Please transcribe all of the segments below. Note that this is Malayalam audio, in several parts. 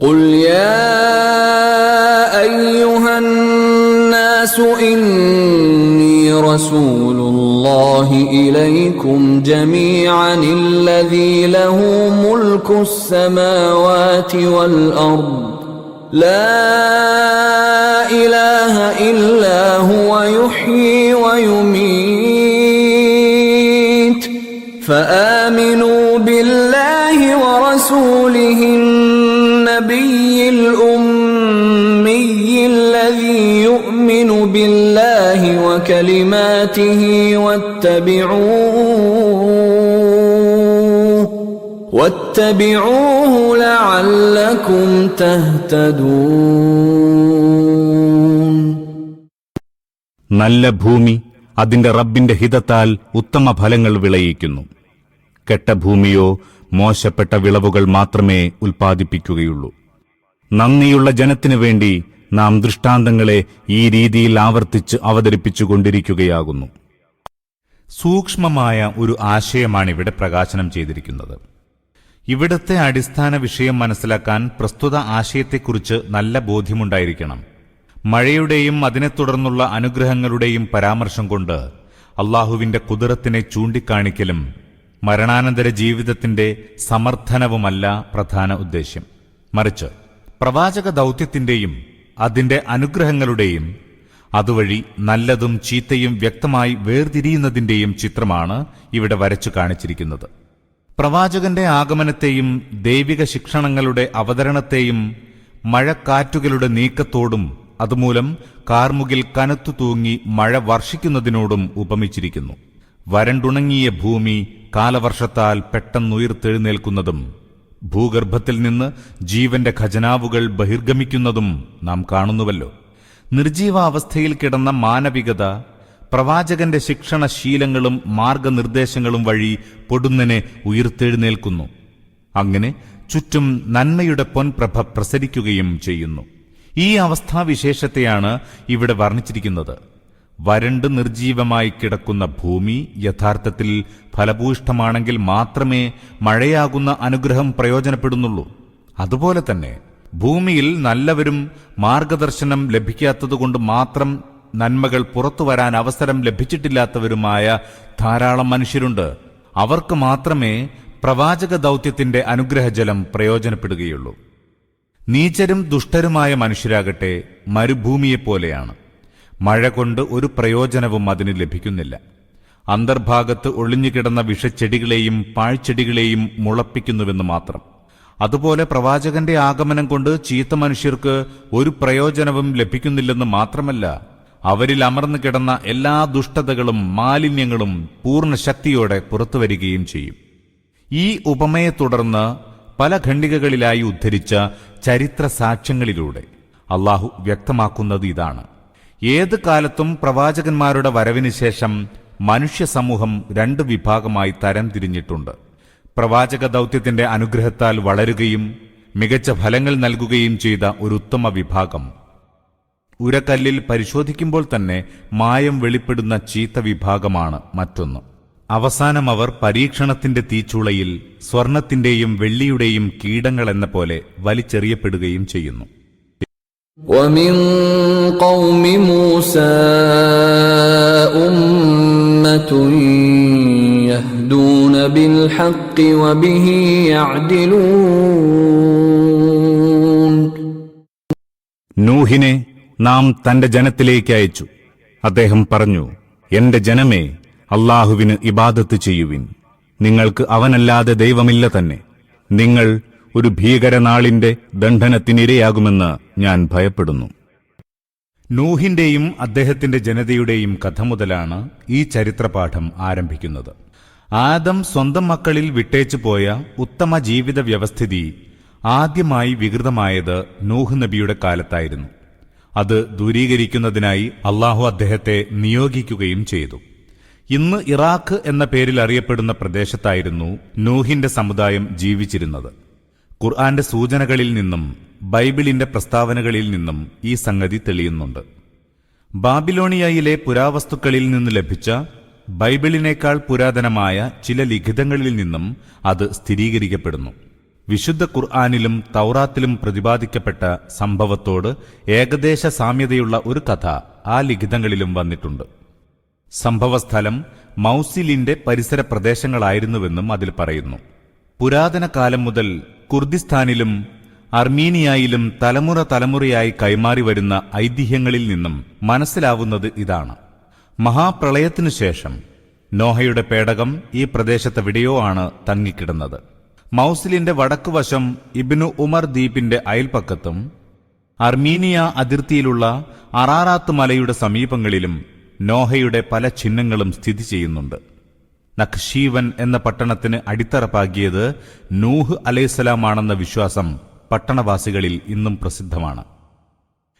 قل يا ايها الناس اني رسول الله اليكم جميعا الذي له ملك السماوات والارض لا اله الا هو يحيي ويميت فامنوا بالله ورسوله وكلماته واتبعوه واتبعوه لعلكم تهتدون നല്ല ഭൂമി അതിന്റെ റബ്ബിന്റെ ഹിതത്താൽ ഉത്തമ ഫലങ്ങൾ വിളയിക്കുന്നു കെട്ട ഭൂമിയോ മോശപ്പെട്ട വിളവുകൾ മാത്രമേ ഉൽപ്പാദിപ്പിക്കുകയുള്ളൂ നന്ദിയുള്ള ജനത്തിനു വേണ്ടി നാം ദൃഷ്ടാന്തങ്ങളെ ഈ രീതിയിൽ ആവർത്തിച്ച് അവതരിപ്പിച്ചു കൊണ്ടിരിക്കുകയാകുന്നു സൂക്ഷ്മമായ ഒരു ആശയമാണ് ഇവിടെ പ്രകാശനം ചെയ്തിരിക്കുന്നത്. ഇവിടത്തെ അടിസ്ഥാന വിഷയം മനസ്സിലാക്കാൻ പ്രസ്തുത ആശയത്തെക്കുറിച്ച് നല്ല ബോധ്യമുണ്ടായിരിക്കണം. മഴയുടെയും അതിനെ തുടർന്നുള്ള അനുഗ്രഹങ്ങളുടെയും പരാമർശം കൊണ്ട് അള്ളാഹുവിന്റെ കുതിരത്തിനെ ചൂണ്ടിക്കാണിക്കലും മരണാനന്തര ജീവിതത്തിന്റെ സമർത്ഥനവുമല്ല പ്രധാന ഉദ്ദേശ്യം. മറിച്ച് പ്രവാചക ദൗത്യത്തിന്റെയും അതിന്റെ അനുഗ്രഹങ്ങളുടെയും അതുവഴി നല്ലതും ചീത്തയും വ്യക്തമായി വേർതിരിയുന്നതിന്റെയും ചിത്രമാണ് ഇവിടെ വരച്ചു കാണിച്ചിരിക്കുന്നത്. പ്രവാചകന്റെ ആഗമനത്തെയും ദൈവിക ശിക്ഷണങ്ങളുടെ അവതരണത്തെയും മഴക്കാറ്റുകളുടെ നീക്കത്തോടും അതുമൂലം കാർമുകിൽ കനത്തു തൂങ്ങി മഴ വർഷിക്കുന്നതിനോടും ഉപമിച്ചിരിക്കുന്നു. വരണ്ടുണങ്ങിയ ഭൂമി കാലവർഷത്താൽ പെട്ടെന്നുയർത്തെഴുന്നേൽക്കുന്നതും ഭൂഗർഭത്തിൽ നിന്ന് ജീവന്റെ ഖജനാവുകൾ ബഹിർഗമിക്കുന്നതും നാം കാണുന്നുവല്ലോ. നിർജീവാവസ്ഥയിൽ കിടന്ന മാനവികത പ്രവാചകന്റെ ശിക്ഷണശീലങ്ങളും മാർഗനിർദ്ദേശങ്ങളും വഴി പൊടുന്നനെ ഉയർത്തെഴുന്നേൽക്കുന്നു. അങ്ങനെ ചുറ്റും നന്മയുടെ പൊൻപ്രഭ പ്രസരിക്കുകയും ചെയ്യുന്നു. ഈ അവസ്ഥാവിശേഷത്തെയാണ് ഇവിടെ വർണിച്ചിരിക്കുന്നത്. വരണ്ട് നിർജീവമായി കിടക്കുന്ന ഭൂമി യഥാർത്ഥത്തിൽ ഫലഭൂയിഷ്ഠമാണെങ്കിൽ മാത്രമേ മഴയാകുന്ന അനുഗ്രഹം പ്രയോജനപ്പെടുന്നുള്ളൂ. അതുപോലെ തന്നെ ഭൂമിയിൽ നല്ലവരും മാർഗദർശനം ലഭിക്കാത്തതുകൊണ്ട് മാത്രം നന്മകൾ പുറത്തു വരാൻ അവസരം ലഭിച്ചിട്ടില്ലാത്തവരുമായ ധാരാളം മനുഷ്യരുണ്ട്. അവർക്ക് മാത്രമേ പ്രവാചക ദൗത്യത്തിന്റെ അനുഗ്രഹജലം പ്രയോജനപ്പെടുകയുള്ളൂ. നീചരും ദുഷ്ടരുമായ മനുഷ്യരാകട്ടെ മരുഭൂമിയെപ്പോലെയാണ്. മഴ കൊണ്ട് ഒരു പ്രയോജനവും അതിന് ലഭിക്കുന്നില്ല. അന്തർഭാഗത്ത് ഒളിഞ്ഞുകിടന്ന വിഷച്ചെടികളെയും പാഴ്ചെടികളെയും മുളപ്പിക്കുന്നുവെന്ന് മാത്രം. അതുപോലെ പ്രവാചകന്റെ ആഗമനം കൊണ്ട് ചീത്ത മനുഷ്യർക്ക് ഒരു പ്രയോജനവും ലഭിക്കുന്നില്ലെന്ന് മാത്രമല്ല അവരിൽ അമർന്നു കിടന്ന എല്ലാ ദുഷ്ടതകളും മാലിന്യങ്ങളും പൂർണ ശക്തിയോടെ പുറത്തുവരികയും ചെയ്യും. ഈ ഉപമയെ തുടർന്ന് പല ഖണ്ഡികകളിലായി ഉദ്ധരിച്ച ചരിത്ര സാക്ഷ്യങ്ങളിലൂടെ അള്ളാഹു വ്യക്തമാക്കുന്നത് ഇതാണ്. ഏത് കാലത്തും പ്രവാചകന്മാരുടെ വരവിന് ശേഷം മനുഷ്യ സമൂഹം രണ്ട് വിഭാഗമായി തരം തിരിഞ്ഞിട്ടുണ്ട് പ്രവാചക ദൗത്യത്തിന്റെ അനുഗ്രഹത്താൽ വളരുകയും മികച്ച ഫലങ്ങൾ നൽകുകയും ചെയ്ത ഒരു ഉത്തമ വിഭാഗം. ഉരക്കല്ലിൽ പരിശോധിക്കുമ്പോൾ തന്നെ മായം വെളിപ്പെടുന്ന ചീത്ത വിഭാഗമാണ് മറ്റൊന്ന്. അവസാനം അവർ പരീക്ഷണത്തിന്റെ തീച്ചുളയിൽ സ്വർണത്തിന്റെയും വെള്ളിയുടെയും കീടങ്ങളെന്ന പോലെ വലിച്ചെറിയപ്പെടുകയും ചെയ്യുന്നു. ومن قوم موسى أمة يهدون بالحق وبه يعدلون നൂഹിനെ നാം തന്റെ ജനത്തിലേക്ക് അയച്ചു അദ്ദേഹം പറഞ്ഞു എന്റെ ജനമേ അള്ളാഹുവിന് ഇബാദത്ത് ചെയ്യുവിൻ നിങ്ങൾക്ക് അവനല്ലാതെ ദൈവമില്ല തന്നെ നിങ്ങൾ ഒരു ഭീകരനാളിന്റെ ദണ്ഡനത്തിനിരയാകുമെന്ന് ഞാൻ ഭയപ്പെടുന്നു. നൂഹിന്റെയും അദ്ദേഹത്തിന്റെ ജനതയുടെയും കഥ മുതലാണ് ഈ ചരിത്രപാഠം ആരംഭിക്കുന്നത്. ആദം സ്വന്തം മക്കളിൽ വിട്ടേച്ചു പോയ ഉത്തമ ജീവിത വ്യവസ്ഥിതി ആദ്യമായി വികൃതമായത് നൂഹ് നബിയുടെ കാലത്തായിരുന്നു. അത് ദൂരീകരിക്കുന്നതിനായി അള്ളാഹു അദ്ദേഹത്തെ നിയോഗിക്കുകയും ചെയ്തു. ഇന്ന് ഇറാഖ് എന്ന പേരിൽ അറിയപ്പെടുന്ന പ്രദേശത്തായിരുന്നു നൂഹിന്റെ സമുദായം ജീവിച്ചിരുന്നത്. ഖുർആന്റെ സൂചനകളിൽ നിന്നും ബൈബിളിന്റെ പ്രസ്താവനകളിൽ നിന്നും ഈ സംഗതി തെളിയുന്നുണ്ട്. ബാബിലോണിയയിലെ പുരാവസ്തുക്കളിൽ നിന്ന് ലഭിച്ച ബൈബിളിനേക്കാൾ പുരാതനമായ ചില ലിഖിതങ്ങളിൽ നിന്നും അത് സ്ഥിരീകരിക്കപ്പെടുന്നു. വിശുദ്ധ ഖുർആാനിലും തൗറാത്തിലും പ്രതിപാദിക്കപ്പെട്ട സംഭവത്തോട് ഏകദേശ സാമ്യതയുള്ള ഒരു കഥ ആ ലിഖിതങ്ങളിലും വന്നിട്ടുണ്ട്. സംഭവസ്ഥലം മൗസിലിന്റെ പരിസര പ്രദേശങ്ങളായിരുന്നുവെന്നും അതിൽ പറയുന്നു. പുരാതന കാലം മുതൽ കുർദിസ്ഥാനിലും അർമീനിയയിലും തലമുറ തലമുറയായി കൈമാറി വരുന്ന ഐതിഹ്യങ്ങളിൽ നിന്നും മനസ്സിലാവുന്നത് ഇതാണ്. മഹാപ്രളയത്തിനു ശേഷം നോഹയുടെ പേടകം ഈ പ്രദേശത്തെവിടെയോ ആണ് തങ്ങിക്കിടന്നത്. മൗസിലിന്റെ വടക്കുവശം ഇബ്നു ഉമർ ദ്വീപിന്റെ അയൽപ്പക്കത്തും അർമീനിയ അതിർത്തിയിലുള്ള അറാറാത്ത് മലയുടെ സമീപങ്ങളിലും നോഹയുടെ പല ചിഹ്നങ്ങളും സ്ഥിതി ചെയ്യുന്നുണ്ട്. നഖ്ഷീവൻ എന്ന പട്ടണത്തിന് അടിത്തറപ്പാക്കിയത് നൂഹ് അലൈസലാമാണെന്ന വിശ്വാസം പട്ടണവാസികളിൽ ഇന്നും പ്രസിദ്ധമാണ്.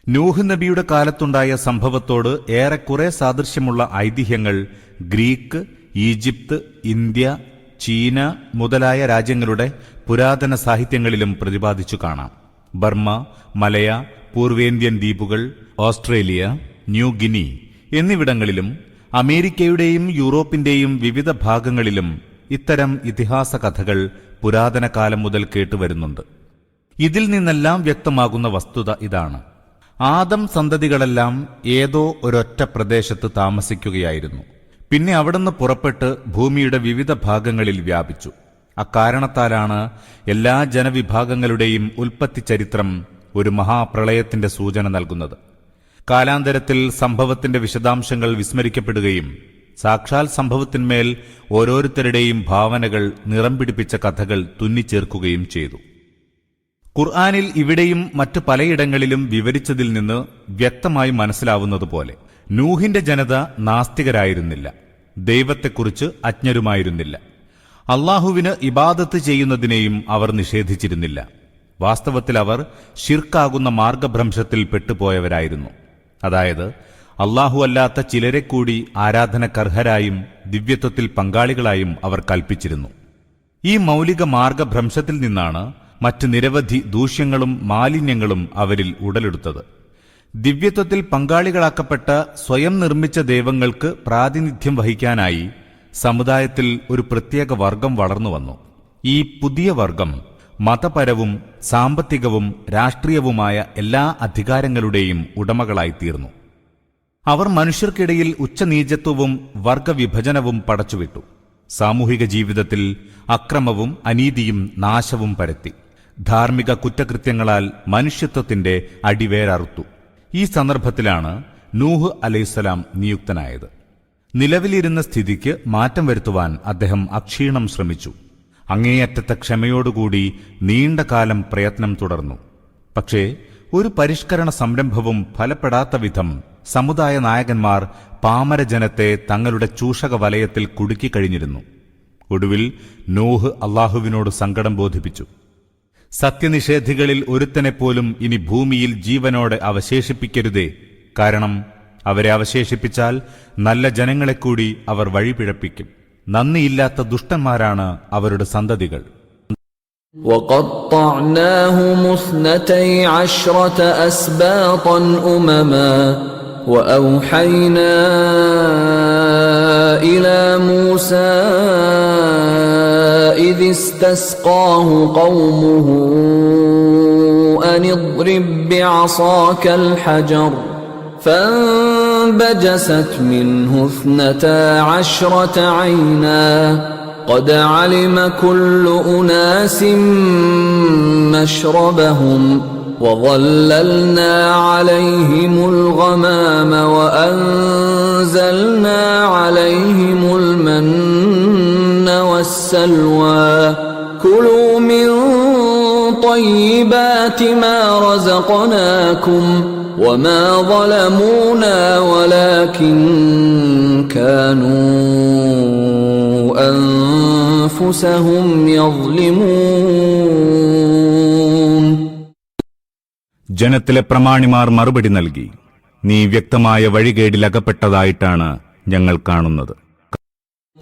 നൂഹ് നബിയുടെ കാലത്തുണ്ടായ സംഭവത്തോട് ഏറെക്കുറെ സാദൃശ്യമുള്ള ഐതിഹ്യങ്ങൾ ഗ്രീക്ക് ഈജിപ്ത് ഇന്ത്യ ചീന മുതലായ രാജ്യങ്ങളുടെ പുരാതന സാഹിത്യങ്ങളിലും പ്രതിപാദിച്ചു കാണാം. ബർമ്മ മലയ പൂർവേന്ത്യൻ ദ്വീപുകൾ ഓസ്ട്രേലിയ ന്യൂ ഗിനി എന്നിവിടങ്ങളിലും അമേരിക്കയുടെയും യൂറോപ്പിന്റെയും വിവിധ ഭാഗങ്ങളിലും ഇത്തരം ഇതിഹാസ കഥകൾ പുരാതന കാലം മുതൽ കേട്ടുവരുന്നുണ്ട്. ഇതിൽ നിന്നെല്ലാം വ്യക്തമാകുന്ന വസ്തുത ഇതാണ്. ആദം സന്തതികളെല്ലാം ഏതോ ഒരൊറ്റ പ്രദേശത്ത് താമസിക്കുകയായിരുന്നു. പിന്നെ അവിടുന്ന് പുറപ്പെട്ട് ഭൂമിയുടെ വിവിധ ഭാഗങ്ങളിൽ വ്യാപിച്ചു. അക്കാരണത്താലാണ് എല്ലാ ജനവിഭാഗങ്ങളുടെയും ഉൽപ്പത്തി ചരിത്രം ഒരു മഹാപ്രളയത്തിന്റെ സൂചന നൽകുന്നത്. കാലാന്തരത്തിൽ സംഭവത്തിന്റെ വിശദാംശങ്ങൾ വിസ്മരിക്കപ്പെടുകയും സാക്ഷാൽ സംഭവത്തിന്മേൽ ഓരോരുത്തരുടെയും ഭാവനകൾ നിറം പിടിപ്പിച്ച കഥകൾ തുന്നിച്ചേർക്കുകയും ചെയ്തു. ഖുർആാനിൽ ഇവിടെയും മറ്റു പലയിടങ്ങളിലും വിവരിച്ചതിൽ നിന്ന് വ്യക്തമായി മനസ്സിലാവുന്നതുപോലെ നൂഹിന്റെ ജനത നാസ്തികരായിരുന്നില്ല. ദൈവത്തെക്കുറിച്ച് അജ്ഞരുമായിരുന്നില്ല. അള്ളാഹുവിന് ഇബാദത്ത് ചെയ്യുന്നതിനെയും അവർ നിഷേധിച്ചിരുന്നില്ല. വാസ്തവത്തിൽ അവർ ഷിർക്കാകുന്ന മാർഗഭ്രംശത്തിൽ പെട്ടുപോയവരായിരുന്നു. അതായത് അള്ളാഹു അല്ലാത്ത ചിലരെ കൂടി ആരാധനക്കർഹരായും ദിവ്യത്വത്തിൽ പങ്കാളികളായും അവർ കൽപ്പിച്ചിരുന്നു. ഈ മൗലിക മാർഗഭ്രംശത്തിൽ നിന്നാണ് മറ്റ് നിരവധി ദൂഷ്യങ്ങളും മാലിന്യങ്ങളും അവരിൽ ഉടലെടുത്തത്. ദിവ്യത്വത്തിൽ പങ്കാളികളാക്കപ്പെട്ട സ്വയം നിർമ്മിച്ച ദൈവങ്ങൾക്ക് പ്രാതിനിധ്യം വഹിക്കാനായി സമുദായത്തിൽ ഒരു പ്രത്യേക വർഗം വളർന്നു വന്നു. ഈ പുതിയ വർഗം മതപരവും സാമ്പത്തികവും രാഷ്ട്രീയവുമായ എല്ലാ അധികാരങ്ങളുടെയും ഉടമകളായിത്തീർന്നു. അവർ മനുഷ്യർക്കിടയിൽ ഉച്ചനീചത്വവും വർഗവിഭജനവും പടച്ചുവിട്ടു. സാമൂഹിക ജീവിതത്തിൽ അക്രമവും അനീതിയും നാശവും പരത്തി. ധാർമ്മിക കുറ്റകൃത്യങ്ങളാൽ മനുഷ്യത്വത്തിന്റെ അടിവേരറുത്തു. ഈ സന്ദർഭത്തിലാണ് നൂഹ് അലൈസലാം നിയുക്തനായത്. നിലവിലിരുന്ന സ്ഥിതിക്ക് മാറ്റം വരുത്തുവാൻ അദ്ദേഹം അക്ഷീണം ശ്രമിച്ചു. അങ്ങേയറ്റത്തെ ക്ഷമയോടുകൂടി നീണ്ട കാലം പ്രയത്നം തുടർന്നു. പക്ഷേ ഒരു പരിഷ്കരണ സംരംഭവും ഫലപ്പെടാത്ത വിധം സമുദായ നായകന്മാർ പാമരജനത്തെ തങ്ങളുടെ ചൂഷക വലയത്തിൽ കുടുക്കിക്കഴിഞ്ഞിരുന്നു ഒടുവിൽ നോഹ് അള്ളാഹുവിനോട് സങ്കടം ബോധിപ്പിച്ചു. സത്യനിഷേധികളിൽ ഒരുത്തനെ പോലും ഇനി ഭൂമിയിൽ ജീവനോടെ അവശേഷിപ്പിക്കരുതേ. കാരണം അവരെ അവശേഷിപ്പിച്ചാൽ നല്ല ജനങ്ങളെക്കൂടി അവർ വഴിപിഴപ്പിക്കും. നന്ദിയില്ലാത്ത ദുഷ്ടന്മാരാണ് അവരുടെ സന്തതികൾ وقطعناهم اثنتي عشرة أسباطا أمما وأوحينا إلى موسى إذ استسقاه قومه أن اضرب بعصاك الحجر فانبجست منه اثنتا عشرة عينا. قد علم كل أناس مشربهم وظللنا عليهم الغمام وأنزلنا عليهم المن والسلوى. كلوا من طيبات ما رزقناكم وما ظلمونا ولكن كانوا أنفسهم يظلمون ജനത്തിലെ പ്രമാണിമാർ മറുപടി നൽകി നീ വ്യക്തമായ വഴികേടിലകപ്പെട്ടതായിട്ടാണ് ഞങ്ങൾ കാണുന്നത്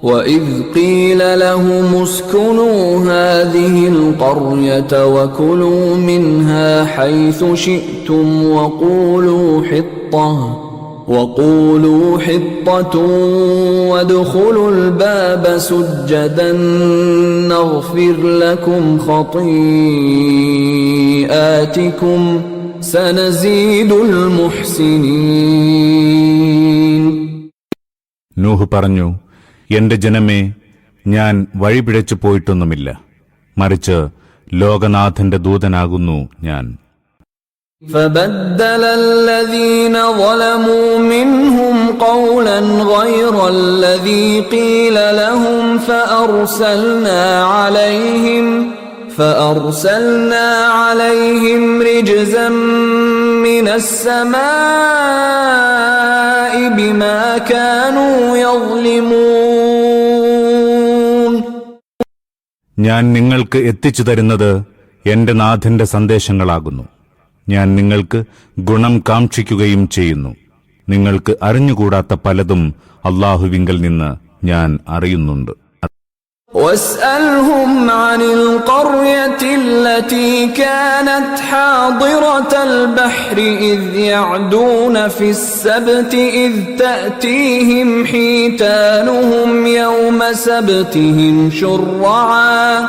وإذ قيل لهم اسكنوا هذه القرية وكلوا منها حيث شئتم وقولوا حطة وقولوا حطة وادخلوا الباب سجدا نغفر لكم خطيئاتكم سنزيد المحسنين നൂഹ് പറഞ്ഞു എന്റെ ജനമേ ഞാൻ വഴിപിഴച്ചു പോയിട്ടൊന്നുമില്ല മറിച്ച് ലോകനാഥന്റെ ദൂതനാകുന്നു ഞാൻ فبدل الذين ظلموا منهم قولا غير الذي قيل لهم فأرسلنا عليهم فأرسلنا عليهم رجزا من السماء بما كانوا يظلمون ഞാൻ നിങ്ങൾക്ക് എത്തിച്ചു തരുന്നത് എന്റെ നാഥന്റെ സന്ദേശങ്ങളാകുന്നു ഞാൻ നിങ്ങൾക്ക് ഗുണം കാക്ഷിക്കുകയും ചെയ്യുന്നു നിങ്ങൾക്ക് അറിഞ്ഞുകൂടാത്ത പലതും അള്ളാഹുവിങ്കൽ നിന്ന് ഞാൻ അറിയുന്നുണ്ട് واسألهم عن القرية التي كانت حاضرة البحر إذ يعدون في السبت إذ تأتيهم حيتانهم يوم سبتهم شرعا.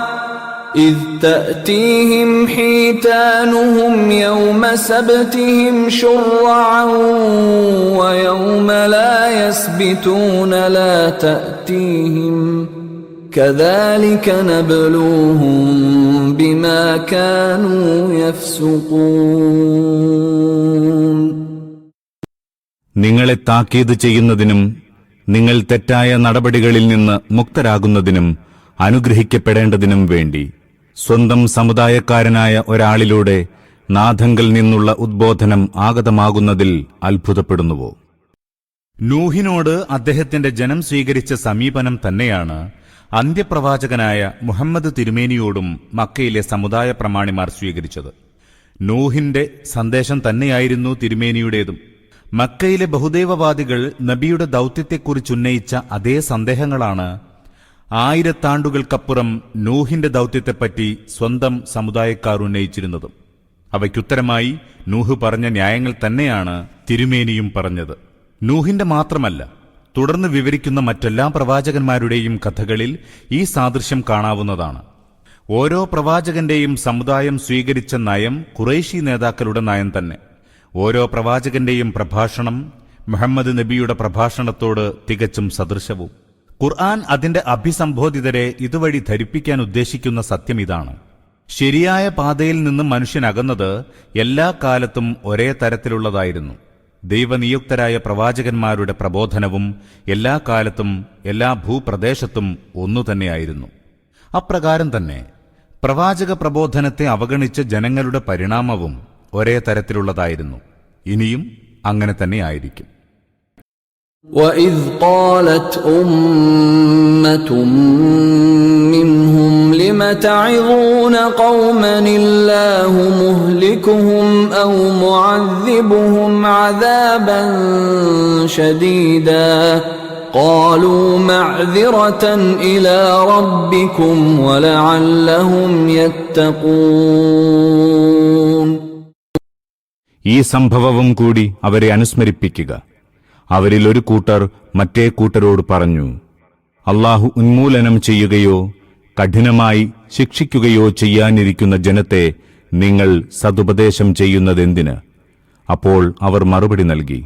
إذ تأتيهم حيتانهم يوم سبتهم شرعا ويوم لا يسبتون لا تأتيهم كذلك نبلوهم بما كانوا يفسقون നിങ്ങളെ താക്കീത് ചെയ്യുന്നതിനും നിങ്ങൾ തെറ്റായ നടപടികളിൽ നിന്ന് മുക്തരാകുന്നതിനും അനുഗ്രഹിക്കപ്പെടേണ്ടതിനും വേണ്ടി സ്വന്തം സമുദായക്കാരനായ ഒരാളിലൂടെ നാഥങ്കൽ നിന്നുള്ള ഉദ്ബോധനം ആഗതമാകുന്നതിൽ അത്ഭുതപ്പെടുന്നുവോ നൂഹിനോട് അദ്ദേഹത്തിന്റെ ജനം സ്വീകരിച്ച സമീപനം തന്നെയാണ് അന്ത്യപ്രവാചകനായ മുഹമ്മദ് തിരുമേനിയോടും മക്കയിലെ സമുദായ പ്രമാണിമാർ സ്വീകരിച്ചത്. നൂഹിന്റെ സന്ദേശം തന്നെയായിരുന്നു തിരുമേനിയുടേതും. മക്കയിലെ ബഹുദൈവവാദികൾ നബിയുടെ ദൗത്യത്തെക്കുറിച്ചുന്നയിച്ച അതേ സന്ദേഹങ്ങളാണ് ആയിരത്താണ്ടുകൾക്കപ്പുറം നൂഹിന്റെ ദൗത്യത്തെപ്പറ്റി സ്വന്തം സമുദായക്കാർ ഉന്നയിച്ചിരുന്നതും. അവയ്ക്കുത്തരമായി നൂഹ് പറഞ്ഞ ന്യായങ്ങൾ തന്നെയാണ് തിരുമേനിയും പറഞ്ഞത്. നൂഹിന്റെ മാത്രമല്ല തുടർന്ന് വിവരിക്കുന്ന മറ്റെല്ലാ പ്രവാചകന്മാരുടെയും കഥകളിൽ ഈ സാദൃശ്യം കാണാവുന്നതാണ്. ഓരോ പ്രവാചകന്റെയും സമുദായം സ്വീകരിച്ച നയം കുറേശി നേതാക്കളുടെ നയം തന്നെ. ഓരോ പ്രവാചകന്റെയും പ്രഭാഷണം മുഹമ്മദ് നബിയുടെ പ്രഭാഷണത്തോട് തികച്ചും സദൃശവും. ഖുർആൻ അതിന്റെ അഭിസംബോധിതരെ ഇതുവഴി ധരിപ്പിക്കാൻ ഉദ്ദേശിക്കുന്ന സത്യം ഇതാണ്. ശരിയായ പാതയിൽ നിന്നും മനുഷ്യനകന്നത് എല്ലാ കാലത്തും ഒരേ തരത്തിലുള്ളതായിരുന്നു. ദൈവനിയുക്തരായ പ്രവാചകന്മാരുടെ പ്രബോധനവും എല്ലാ കാലത്തും എല്ലാ ഭൂപ്രദേശത്തും ഒന്നുതന്നെയായിരുന്നു അപ്രകാരം തന്നെ പ്രവാചക പ്രബോധനത്തെ അവഗണിച്ച ജനങ്ങളുടെ പരിണാമവും ഒരേ തരത്തിലുള്ളതായിരുന്നു. ഇനിയും അങ്ങനെ തന്നെയായിരിക്കും وإذ قالت أمة منهم لم تعظون قوما الله مهلكهم أو معذبهم عذابا شديدا قالوا معذرة إلى ربكم ولعلهم يتقون ഈ സംഭവവും കൂടി അവരെ അനുസ്മരിപ്പിക്കുക അവരിൽ ഒരു കൂട്ടർ മറ്റേ കൂട്ടരോട് പറഞ്ഞു അള്ളാഹു ഉന്മൂലനം ചെയ്യുകയോ കഠിനമായി ശിക്ഷിക്കുകയോ ചെയ്യാനിരിക്കുന്ന ജനത്തെ നിങ്ങൾ സതുപദേശം ചെയ്യുന്നതെന്തിന് അപ്പോൾ അവർ മറുപടി നൽകി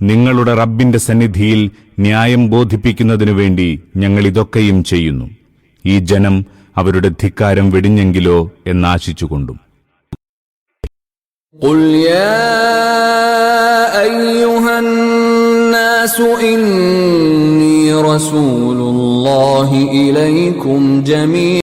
നിങ്ങളുടെ റബ്ബിന്റെ സന്നിധിയിൽ ന്യായം ബോധിപ്പിക്കുന്നതിനു വേണ്ടി ഞങ്ങൾ ഇതൊക്കെയും ചെയ്യുന്നു ഈ ജനം അവരുടെ ധിക്കാരം വെടിഞ്ഞെങ്കിലോ എന്നാശിച്ചുകൊണ്ടും قل يا أيها الناس إني رسول الله إليكم جميعا.